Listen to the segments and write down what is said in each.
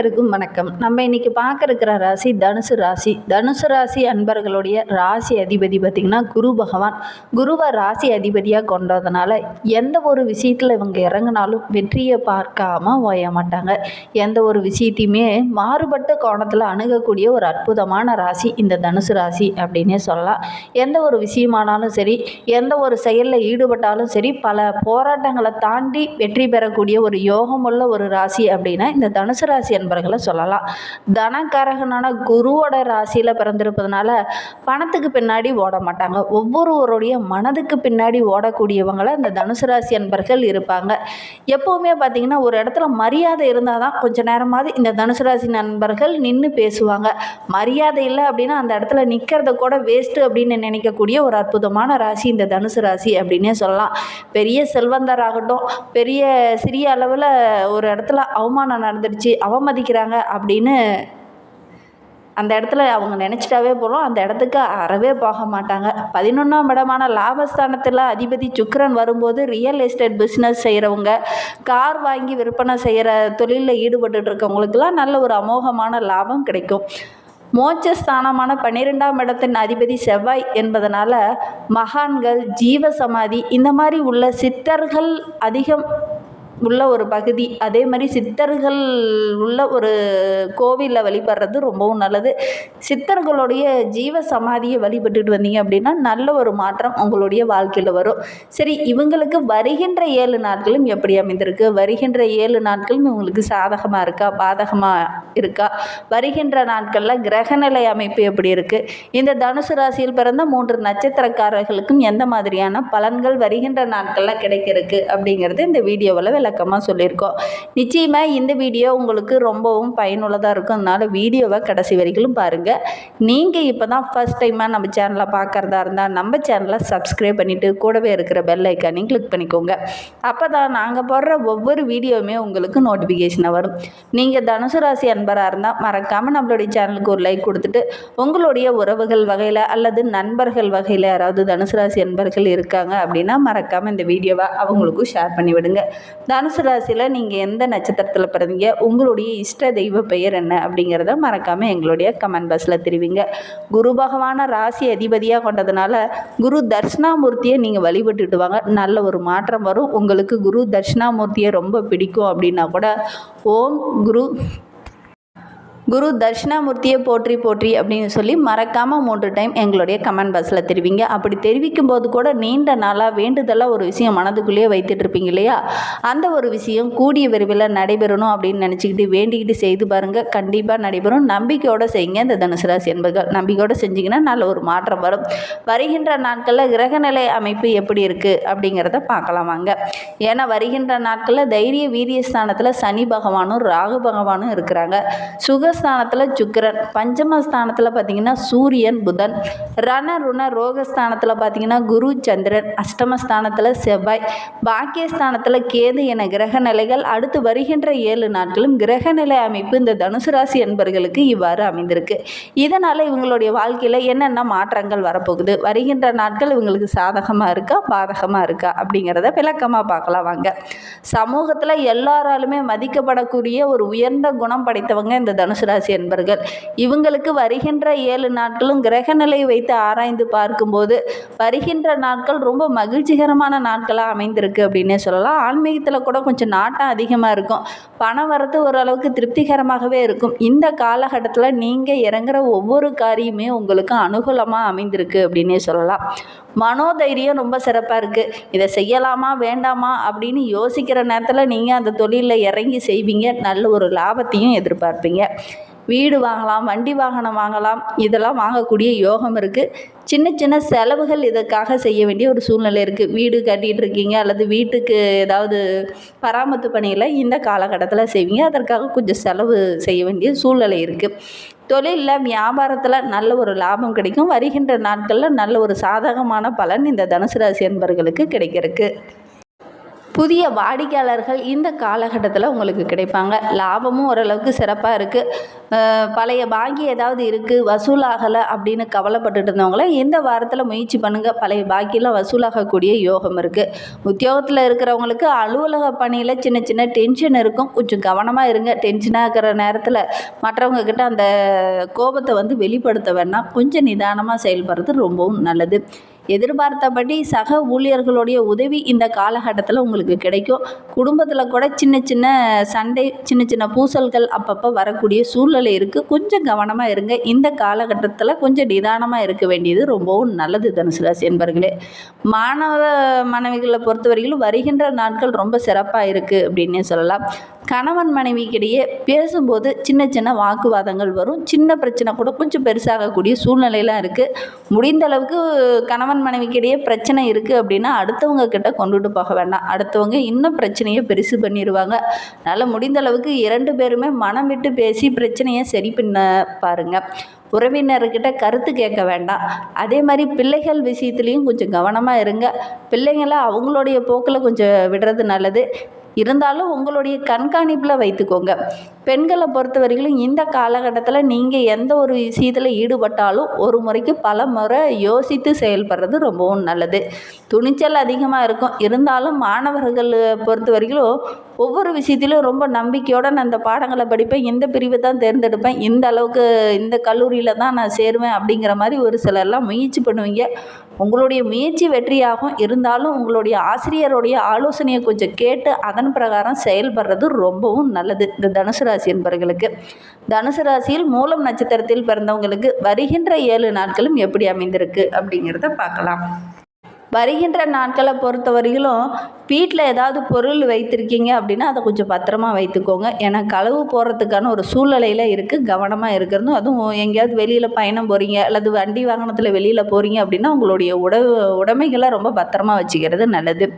அனைவருக்கும் வணக்கம். நம்ம இன்னைக்கு பார்க்க இருக்கிற ராசி தனுசு ராசி. தனுசு ராசி அன்பர்களுடைய ராசி அதிபதி பார்த்திங்கன்னா குரு பகவான். குருவை ராசி அதிபதியாக கொண்டதுனால எந்த ஒரு விஷயத்தில் இவங்க இறங்கினாலும் வெற்றியை பார்க்காம ஓய மாட்டாங்க. எந்த ஒரு விஷயத்தையுமே மாறுபட்ட கோணத்தில் அணுகக்கூடிய ஒரு அற்புதமான ராசி இந்த தனுசு ராசி அப்படின்னே சொல்லலாம். எந்த ஒரு விஷயமானாலும் சரி எந்த ஒரு செயலில் ஈடுபட்டாலும் சரி பல போராட்டங்களை தாண்டி வெற்றி பெறக்கூடிய ஒரு யோகமுள்ள ஒரு ராசி அப்படின்னா இந்த தனுசு ராசி நண்பர்களை சொல்லலாம். தனக்காரகனான குருவோட ராசியில் பிறந்திருப்பதனால பணத்துக்கு பின்னாடி ஓட மாட்டாங்க. ஒவ்வொருவருடைய மனதுக்கு பின்னாடி ஓடக்கூடியவங்களை இந்த தனுசு ராசி நண்பர்கள் இருப்பாங்க. எப்போவுமே பார்த்தீங்கன்னா ஒரு இடத்துல மரியாதை இருந்தால் தான் கொஞ்சம் நேரமாவது இந்த தனுசு ராசி நண்பர்கள் நின்று பேசுவாங்க. மரியாதை இல்லை அப்படின்னா அந்த இடத்துல நிற்கிறத கூட வேஸ்ட்டு அப்படின்னு நினைக்கக்கூடிய ஒரு அற்புதமான ராசி இந்த தனுசு ராசி அப்படின்னே சொல்லலாம். பெரிய செல்வந்தராகட்டும் பெரிய சிறிய அளவில் ஒரு இடத்துல அவமானம் நடந்துடுச்சு அவமதி சம்பாதிக்கிறாங்க அப்படின்னு அந்த இடத்துல அவங்க நினச்சிட்டாவே போகிறோம் அந்த இடத்துக்கு அறவே போக மாட்டாங்க. பதினொன்றாம் இடமான லாபஸ்தானத்தில் அதிபதி சுக்கிரன் வரும்போது ரியல் எஸ்டேட் பிஸ்னஸ் செய்கிறவங்க கார் வாங்கி விற்பனை செய்கிற தொழிலில் ஈடுபட்டு இருக்கவங்களுக்கெல்லாம் நல்ல ஒரு அமோகமான லாபம் கிடைக்கும். மோட்சஸ்தானமான பன்னிரெண்டாம் இடத்தின் அதிபதி செவ்வாய் என்பதனால மகான்கள் ஜீவ சமாதி இந்த மாதிரி உள்ள சித்தர்கள் அதிகம் உள்ள ஒரு பகுதி. அதே மாதிரி சித்தர்கள் உள்ள ஒரு கோவிலில் வழிபடுறது ரொம்பவும் நல்லது. சித்தர்களுடைய ஜீவ சமாதியை வழிபட்டுட்டு வந்தீங்க அப்படின்னா நல்ல ஒரு மாற்றம் உங்களுடைய வாழ்க்கையில் வரும். சரி இவங்களுக்கு வருகின்ற ஏழு நாட்களும் எப்படி அமைந்திருக்கு? வருகின்ற ஏழு நாட்களும் இவங்களுக்கு சாதகமாக இருக்கா? பாதகமாக இருக்கா? வருகின்ற நாட்களில் கிரகநிலை அமைப்பு எப்படி இருக்குது இந்த தனுசு ராசியில் பிறந்த மூன்று நட்சத்திரக்காரர்களுக்கும் எந்த மாதிரியான பலன்கள் வருகின்ற நாட்களில் கிடைக்கிறதுக்கு அப்படிங்கிறது இந்த வீடியோவில் விளக்கமாக சொல்லியிருக்கோம். நிச்சயமாக இந்த வீடியோ உங்களுக்கு ரொம்பவும் பயனுள்ளதாக இருக்கும் அதனால் வீடியோவை கடைசி வரைக்கும் பாருங்கள் நீங்கள் இப்போ தான் ஃபஸ்ட் டைமாக நம்ம சேனலை பார்க்குறதா இருந்தால் நம்ம சேனலை சப்ஸ்கிரைப் பண்ணிவிட்டு கூடவே இருக்கிற பெல் ஐக்கானையும் கிளிக் பண்ணிக்கோங்க. அப்போ தான் நாங்கள் போடுற ஒவ்வொரு வீடியோவுமே உங்களுக்கு நோட்டிஃபிகேஷனாக வரும். நீங்கள் தனுசு ராசி அன்பராக இருந்தால் மறக்காமல் நம்மளுடைய சேனலுக்கு ஒரு லைக் கொடுத்துட்டு உங்களுடைய உறவுகள் வகையில் அல்லது நண்பர்கள் வகையில் யாராவது தனுசு ராசி அன்பர்கள் இருக்காங்க அப்படின்னா மறக்காமல் இந்த வீடியோவை அவங்களுக்கும் ஷேர் பண்ணிவிடுங்க. தனுசு ராசியில் நீங்கள் எந்த நட்சத்திரத்தில் பிறந்தீங்க? உங்களுடைய இஷ்ட தெய்வ பெயர் என்ன? அப்படிங்கிறத மறக்காமல் எங்களுடைய கமெண்ட் பாக்ஸில் தெரிவிங்க. குரு பகவான ராசி அதிபதியாக கொண்டதுனால குரு தட்சிணாமூர்த்தியை நீங்கள் வழிபட்டுட்டு வாங்க. நல்ல ஒரு மாற்றம் வரும். உங்களுக்கு குரு தட்சிணாமூர்த்தியை ரொம்ப பிடிக்கும் அப்படின்னா கூட ஓம் குரு குரு தட்சிணாமூர்த்தியை போற்றி போற்றி அப்படின்னு சொல்லி மறக்காமல் மூன்று டைம் எங்களுடைய கமெண்ட் பாக்ஸில் தெரிவிங்க. அப்படி தெரிவிக்கும் போது கூட நீண்ட நாளாக வேண்டுதலாக ஒரு விஷயம் மனதுக்குள்ளேயே வைத்துட்டு இருப்பீங்க இல்லையா? அந்த ஒரு விஷயம் கூடிய விரைவில் நடைபெறணும் அப்படின்னு நினச்சிக்கிட்டு வேண்டிக்கிட்டு செய்து பாருங்கள் கண்டிப்பாக நடைபெறும். நம்பிக்கையோடு செய்யுங்க. இந்த தனுசு ராசி என்பர்கள் நம்பிக்கையோடு செஞ்சிங்கன்னா நல்ல ஒரு மாற்றம் வரும். வருகின்ற நாட்களில் கிரகநிலை அமைப்பு எப்படி இருக்குது அப்படிங்கிறத பார்க்கலாம் வாங்க. ஏன்னா வருகின்ற நாட்களில் தைரிய வீரிய ஸ்தானத்தில் சனி பகவானும் ராகு பகவானும் இருக்கிறாங்க. சுகஸ்தானத்தில் சுக்கிரன். பஞ்சமஸ்தானத்தில் பார்த்தீங்கன்னா சூரியன் புதன். ரண ருண ரோகஸ்தானத்தில் பார்த்தீங்கன்னா குரு சந்திரன். அஷ்டமஸ்தானத்தில் செவ்வாய். பாக்கியஸ்தானத்தில் கேது என கிரக நிலைகள். அடுத்து வருகின்ற ஏழு நாட்களும் கிரக நிலை அமைப்பு இந்த தனுசு ராசி என்பர்களுக்கு இவ்வாறு அமைந்திருக்கு. இதனால் இவங்களுடைய வாழ்க்கையில் என்னென்ன மாற்றங்கள் வரப்போகுது? வருகின்ற நாட்கள் இவங்களுக்கு சாதகமாக இருக்கா பாதகமாக இருக்கா? அப்படிங்கிறத விளக்கமாக பார்க்கலாம் வாங்க. சமூகத்தில் எல்லாராலுமே மதிக்கப்படக்கூடிய ஒரு உயர்ந்த குணம் படைத்தவங்க இந்த தனுசு ராசி என்பர்கள் இவங்களுக்கு வருகின்ற ஏழு நாட்களும் கிரகநிலை வைத்து ஆராய்ந்து பார்க்கும்போது வருகின்ற நாட்கள் ரொம்ப மகிழ்ச்சிகரமான நாட்களாக அமைந்திருக்கு அப்படின்னே சொல்லலாம். ஆன்மீகத்தில் கூட கொஞ்சம் நாட்டம் அதிகமாக இருக்கும். பணம் வரத்து ஓரளவுக்கு திருப்திகரமாகவே இருக்கும். இந்த காலகட்டத்தில் நீங்கள் இறங்குற ஒவ்வொரு காரியமே உங்களுக்கு அனுகூலமாக அமைந்திருக்கு அப்படின்னே சொல்லலாம். மனோதைரியம் ரொம்ப சிறப்பாக இருக்குது இதை செய்யலாமா வேண்டாமா அப்படின்னு யோசிக்கிற நேரத்தில் நீங்கள் அந்த தொழிலில் இறங்கி செய்வீங்க. நல்ல ஒரு லாபத்தையும் எதிர்பார்ப்பீங்க. வீடு வாங்கலாம் வண்டி வாகனம் வாங்கலாம் இதெல்லாம் வாங்கக்கூடிய யோகம் இருக்குது சின்ன சின்ன செலவுகள் இதற்காக செய்ய வேண்டிய ஒரு சூழ்நிலை இருக்குது வீடு கட்டிகிட்டு இருக்கீங்க அல்லது வீட்டுக்கு ஏதாவது பராமரிப்பு பணியில் இந்த காலகட்டத்தில் செய்வீங்க. அதற்காக கொஞ்சம் செலவு செய்ய வேண்டிய சூழ்நிலை இருக்குது தொழிலில் வியாபாரத்தில் நல்ல ஒரு லாபம் கிடைக்கும். வருகின்ற நாட்களில் நல்ல ஒரு சாதகமான பலன் இந்த தனுசு ராசி என்பர்களுக்கு கிடைக்கிறதுக்கு. புதிய வாடிக்கையாளர்கள் இந்த காலகட்டத்தில் உங்களுக்கு கிடைப்பாங்க. லாபமும் ஓரளவுக்கு சிறப்பாக இருக்குது பழைய பாக்கி ஏதாவது இருக்குது வசூலாகலை அப்படின்னு கவலைப்பட்டுட்டு இருந்தவங்கள இந்த வாரத்தில் முயற்சி பண்ணுங்கள் பழைய பாக்கியெல்லாம் வசூலாகக்கூடிய யோகம் இருக்குது உத்தியோகத்தில் இருக்கிறவங்களுக்கு அலுவலக பணியில் சின்ன சின்ன டென்ஷன் இருக்கும். கொஞ்சம் கவனமாக இருங்க. டென்ஷனாக இருக்கிற நேரத்தில் மற்றவங்கக்கிட்ட அந்த கோபத்தை வந்து வெளிப்படுத்த வேணாம். கொஞ்சம் நிதானமாக செயல்படுறது ரொம்பவும் நல்லது. எதிர்பார்த்தபடி சக ஊழியர்களுடைய உதவி இந்த காலகட்டத்தில் உங்களுக்கு கிடைக்கும். குடும்பத்தில் கூட சின்ன சின்ன சண்டை சின்ன சின்ன பூசல்கள் அப்பப்போ வரக்கூடிய சூழ்நிலை இருக்குது கொஞ்சம் கவனமாக இருங்க. இந்த காலகட்டத்தில் கொஞ்சம் நிதானமாக இருக்க வேண்டியது ரொம்பவும் நல்லது தனுசு ராசி என்பர்களே. மாணவ மாணவிகளை பொறுத்தவரையிலும் வருகின்ற நாட்கள் ரொம்ப சிறப்பாக இருக்குது அப்படின்னே சொல்லலாம். கணவன் மனைவிக்கிடையே பேசும்போது சின்ன சின்ன வாக்குவாதங்கள் வரும். சின்ன பிரச்சனை கூட கொஞ்சம் பெருசாகக்கூடிய சூழ்நிலையெல்லாம் இருக்குது முடிந்த அளவுக்கு கணவன் மனைவிக்கிடையே பிரச்சனை இருக்குது அப்படின்னா அடுத்தவங்க கிட்ட கொண்டுட்டு போக வேண்டாம். அடுத்தவங்க இன்னும் பிரச்சனையை பெருசு பண்ணிடுவாங்க அதனால் முடிந்த அளவுக்கு இரண்டு பேருமே மனம் விட்டு பேசி பிரச்சனையை சரி பண்ண பாருங்கள் உறவினர்கிட்ட கருத்து கேட்க வேண்டாம். அதே மாதிரி பிள்ளைகள் விஷயத்துலேயும் கொஞ்சம் கவனமாக இருங்க. பிள்ளைங்களை அவங்களுடைய போக்கில் கொஞ்சம் விடுறது நல்லது. இருந்தாலும் உங்களுடைய கண்காணிப்பில் வைத்துக்கோங்க. பெண்களை பொறுத்த வரையிலும் இந்த காலகட்டத்தில் நீங்கள் எந்த ஒரு விஷயத்தில் ஈடுபட்டாலும் ஒரு முறைக்கு பல முறை யோசித்து செயல்படுறது ரொம்பவும் நல்லது. துணிச்சல் அதிகமாக இருக்கும். இருந்தாலும் மாணவர்கள் பொறுத்தவரைக்கும் ஒவ்வொரு விஷயத்திலும் ரொம்ப நம்பிக்கையோடு நான் இந்த பாடங்களை படிப்பேன். இந்த பிரிவை தான் தேர்ந்தெடுப்பேன். இந்த அளவுக்கு இந்த கல்லூரியில் தான் நான் சேருவேன் அப்படிங்கிற மாதிரி ஒரு சிலர்லாம் முயற்சி பண்ணுவீங்க. உங்களுடைய முயற்சி வெற்றியாகும். இருந்தாலும் உங்களுடைய ஆசிரியருடைய ஆலோசனையை கொஞ்சம் கேட்டு அதன் பிரகாரம் செயல்படுறது ரொம்பவும் நல்லது. இந்த தனுசு ராசி என்பவர்களுக்கு தனுசு ராசியில் மூலம் நட்சத்திரத்தில் பிறந்தவங்களுக்கு வருகின்ற ஏழு நாட்களும் எப்படி அமைந்திருக்கு அப்படிங்கிறத பார்க்கலாம். வருகின்ற நாட்களை பொறுத்தவரையிலும் வீட்டில் ஏதாவது பொருள் வைத்திருக்கீங்க அப்படின்னா அதை கொஞ்சம் பத்திரமா வைத்துக்கோங்க. ஏன்னா களவு போகிறதுக்கான ஒரு சூழ்நிலையில் இருக்குது கவனமாக இருக்கிறதும் அதுவும் எங்கேயாவது வெளியில் பயணம் போகிறீங்க அல்லது வண்டி வாகனத்தில் வெளியில் போகிறீங்க அப்படின்னா உங்களுடைய உடவு உடைமைகளை ரொம்ப பத்திரமா வச்சுக்கிறது நல்லது.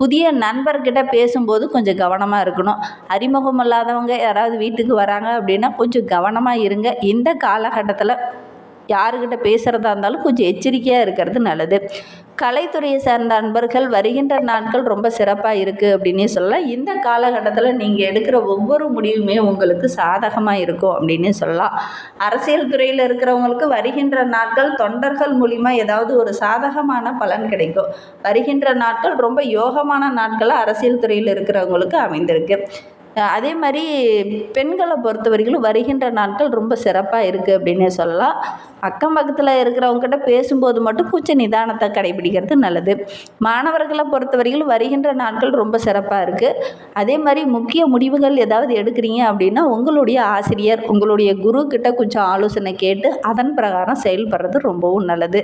புதிய நண்பர்கிட்ட பேசும்போது கொஞ்சம் கவனமாக இருக்கணும். அறிமுகம் இல்லாதவங்க யாராவது வீட்டுக்கு வராங்க அப்படின்னா கொஞ்சம் கவனமாக இருங்க. இந்த காலகட்டத்தில் யாருக்கிட்ட பேசுகிறதா இருந்தாலும் கொஞ்சம் எச்சரிக்கையாக இருக்கிறது நல்லது. கலைத்துறையை சார்ந்த நண்பர்கள் வருகின்ற நாட்கள் ரொம்ப சிறப்பாக இருக்குது அப்படின்னே சொல்லலாம். இந்த காலகட்டத்தில் நீங்கள் எடுக்கிற ஒவ்வொரு முடிவுமே உங்களுக்கு சாதகமாக இருக்கும் அப்படின்னே சொல்லலாம். அரசியல் துறையில் இருக்கிறவங்களுக்கு வருகின்ற நாட்கள் தொண்டர்கள் மூலிமா ஏதாவது ஒரு சாதகமான பலன் கிடைக்கும். வருகின்ற நாட்கள் ரொம்ப யோகமான நாட்களாக அரசியல் துறையில் இருக்கிறவங்களுக்கு அமைந்திருக்கு. அதே மாதிரி பெண்களை பொறுத்த வரைக்கும் வருகின்ற நாட்கள் ரொம்ப சிறப்பாக இருக்குது அப்படின்னே சொல்லலாம். அக்கம் பக்கத்தில் இருக்கிறவங்ககிட்ட பேசும்போது மட்டும் கொஞ்சம் நிதானத்தை கடைபிடிக்கிறது நல்லது. மாணவர்களை பொறுத்த வரைக்கும் வருகின்ற நாட்கள் ரொம்ப சிறப்பாக இருக்குது அதே மாதிரி முக்கிய முடிவுகள் ஏதாவது எடுக்கிறீங்க அப்படின்னா உங்களுடைய ஆசிரியர் உங்களுடைய குரு கிட்ட கொஞ்சம் ஆலோசனை கேட்டு அதன் பிரகாரம் செயல்படுறது ரொம்பவும் நல்லது.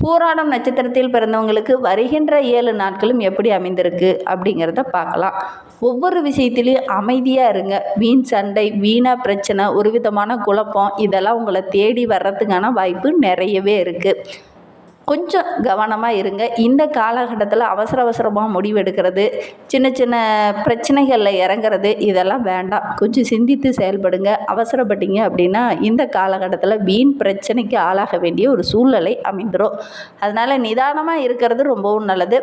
பூராடம் நட்சத்திரத்தில் பிறந்தவங்களுக்கு வருகின்ற ஏழு நாட்களும் எப்படி அமைந்திருக்கு அப்படிங்கிறத பார்க்கலாம். ஒவ்வொரு விஷயத்திலையும் அமைதியாக இருங்க. வீண் சண்டை வீணாக பிரச்சனை ஒரு விதமான குழப்பம் இதெல்லாம் உங்களை தேடி வர்றதுக்கான வாய்ப்பு நிறையவே இருக்குது கொஞ்சம் கவனமாக இருங்க. இந்த காலகட்டத்தில் அவசர அவசரமாக முடிவெடுக்கிறது சின்ன சின்ன பிரச்சனைகளில் இறங்குறது இதெல்லாம் வேண்டாம். கொஞ்சம் சிந்தித்து செயல்படுங்க. அவசரப்பட்டீங்க அப்படின்னா இந்த காலகட்டத்தில் வீண் பிரச்சனைக்கு ஆளாக வேண்டிய ஒரு சூழ்நிலை அமைந்துடும் அதனால் நிதானமாக இருக்கிறது ரொம்பவும் நல்லது.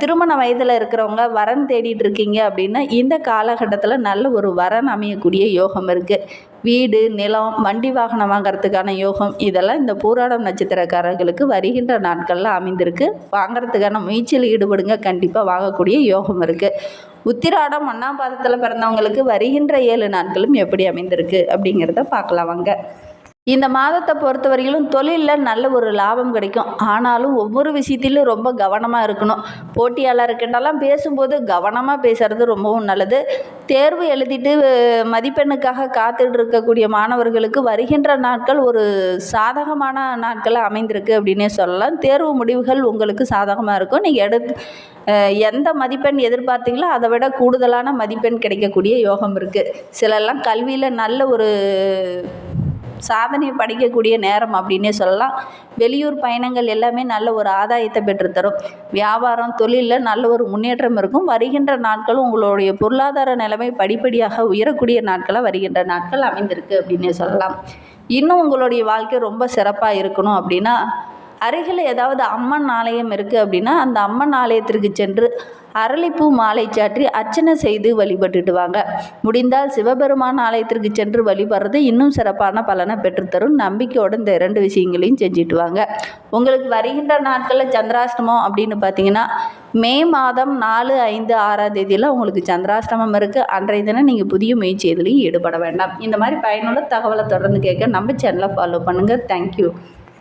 திருமண வயதில் இருக்கிறவங்க வரன் தேடிட்டு இருக்கீங்க அப்படின்னா இந்த காலகட்டத்தில் நல்ல ஒரு வரன் அமையக்கூடிய யோகம் இருக்குது வீடு நிலம் வண்டி வாகனம் வாங்கிறதுக்கான யோகம் இதெல்லாம் இந்த பூராடம் நட்சத்திரக்காரர்களுக்கு வருகின்ற நாட்களில் அமைந்திருக்கு. வாங்கிறதுக்கான முயற்சியில் ஈடுபடுங்க. கண்டிப்பாக வாங்கக்கூடிய யோகம் இருக்குது உத்திராடம் ஒன்றாம் பாதத்தில் பிறந்தவங்களுக்கு வருகின்ற ஏழு நாட்களும் எப்படி அமைந்திருக்கு அப்படிங்கிறத பார்க்கலாம் வாங்க. இந்த மாதத்தை பொறுத்தவரையிலும் தொழிலில் நல்ல ஒரு லாபம் கிடைக்கும். ஆனாலும் ஒவ்வொரு விஷயத்திலும் ரொம்ப கவனமாக இருக்கணும். போட்டியாளர்கிட்டலாம் பேசும்போது கவனமாக பேசுகிறது ரொம்பவும் நல்லது. தேர்வு எழுதிட்டு மதிப்பெண்ணுக்காக காத்துட்டு இருக்கக்கூடிய மாணவர்களுக்கு வருகின்ற நாட்கள் ஒரு சாதகமான நாட்களாக அமைந்திருக்கு அப்படின்னே சொல்லலாம். தேர்வு முடிவுகள் உங்களுக்கு சாதகமாக இருக்கும். நீங்கள் எடுத்து எந்த மதிப்பெண் எதிர்பார்த்தீங்களோ அதை விட கூடுதலான மதிப்பெண் கிடைக்கக்கூடிய யோகம் இருக்குது சிலர்லாம் கல்வியில் நல்ல ஒரு சாதனையை படைக்கக்கூடிய நேரம் அப்படின்னே சொல்லலாம். வெளியூர் பயணங்கள் எல்லாமே நல்ல ஒரு ஆதாயத்தை பெற்றுத்தரும். வியாபாரம் தொழிலில் நல்ல ஒரு முன்னேற்றம் இருக்கும். வருகின்ற நாட்களும் உங்களுடைய பொருளாதார நிலைமை படிப்படியாக உயரக்கூடிய நாட்களாக வருகின்ற நாட்கள் அமைந்திருக்கு அப்படின்னே சொல்லலாம். இன்னும் உங்களுடைய வாழ்க்கை ரொம்ப சிறப்பாக இருக்கணும் அப்படின்னா அருகில் ஏதாவது அம்மன் ஆலயம் இருக்குது அப்படின்னா அந்த அம்மன் ஆலயத்திற்கு சென்று அரளிப்பூ மாலை சாற்றி அர்ச்சனை செய்து வழிபட்டுட்டு வாங்க முடிந்தால் சிவபெருமான் ஆலயத்திற்கு சென்று வழிபடுறது இன்னும் சிறப்பான பலனை பெற்றுத்தரும். நம்பிக்கையோடு இந்த இரண்டு விஷயங்களையும் செஞ்சுட்டு வாங்க உங்களுக்கு வருகின்ற நாட்களில் சந்திராஷ்டமம் அப்படின்னு பார்த்தீங்கன்னா மே மாதம் நாலு ஐந்து ஆறாம் தேதியில் உங்களுக்கு சந்திராஷ்டமம் இருக்குது அன்றைய தினம் நீங்கள் புதிய முயற்சி எதுலையும் ஈடுபட வேண்டாம். இந்த மாதிரி பயனுள்ள தகவலை தொடர்ந்து கேட்க நம்ம சேனலை ஃபாலோ பண்ணுங்கள் தேங்க்யூ